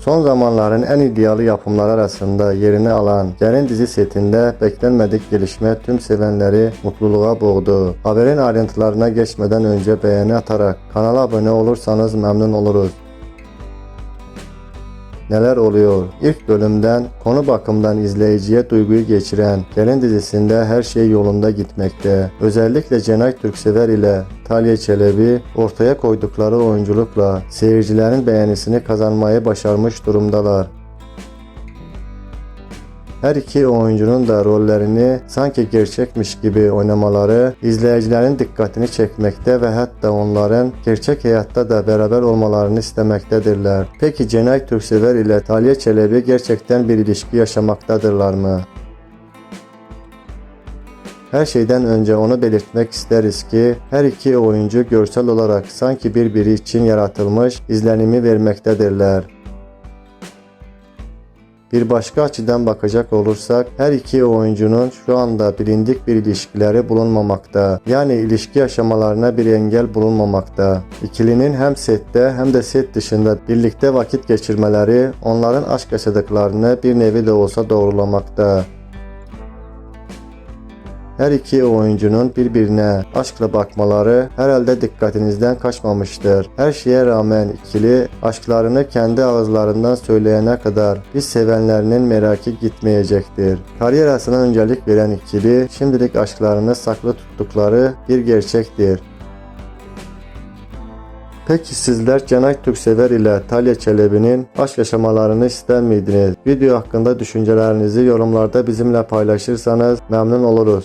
Son zamanların en iddialı yapımlar arasında yerini alan Gelin dizi setinde beklenmedik gelişme tüm sevenleri mutluluğa boğdu. Haberin ayrıntılarına geçmeden önce beğeni atarak kanala abone olursanız memnun oluruz. Neler oluyor? İlk bölümden konu bakımdan izleyiciye duyguyu geçiren Gelin dizisinde her şey yolunda gitmekte. Özellikle Cenay Türksever ile Talya Çelebi ortaya koydukları oyunculukla seyircilerin beğenisini kazanmayı başarmış durumdalar. Her iki oyuncunun da rollerini sanki gerçekmiş gibi oynamaları izleyicilerin dikkatini çekmekte ve hatta onların gerçek hayatta da beraber olmalarını istemektedirler. Peki Cenay Türksever ile Talya Çelebi gerçekten bir ilişki yaşamaktadırlar mı? Her şeyden önce onu belirtmek isteriz ki her iki oyuncu görsel olarak sanki birbiri için yaratılmış izlenimi vermektedirler. Bir başka açıdan bakacak olursak her iki oyuncunun şu anda bilindik bir ilişkileri bulunmamakta. Yani ilişki aşamalarına bir engel bulunmamakta. İkilinin hem sette hem de set dışında birlikte vakit geçirmeleri onların aşk yaşadıklarını bir nevi de olsa doğrulamakta. Her iki oyuncunun birbirine aşkla bakmaları herhalde dikkatinizden kaçmamıştır. Her şeye rağmen ikili aşklarını kendi ağızlarından söyleyene kadar biz sevenlerinin merakı gitmeyecektir. Kariyerasına öncelik veren ikili şimdilik aşklarını saklı tuttukları bir gerçektir. Peki sizler Cenay Türksever ile Talya Çelebi'nin aşk yaşamalarını ister miydiniz? Video hakkında düşüncelerinizi yorumlarda bizimle paylaşırsanız memnun oluruz.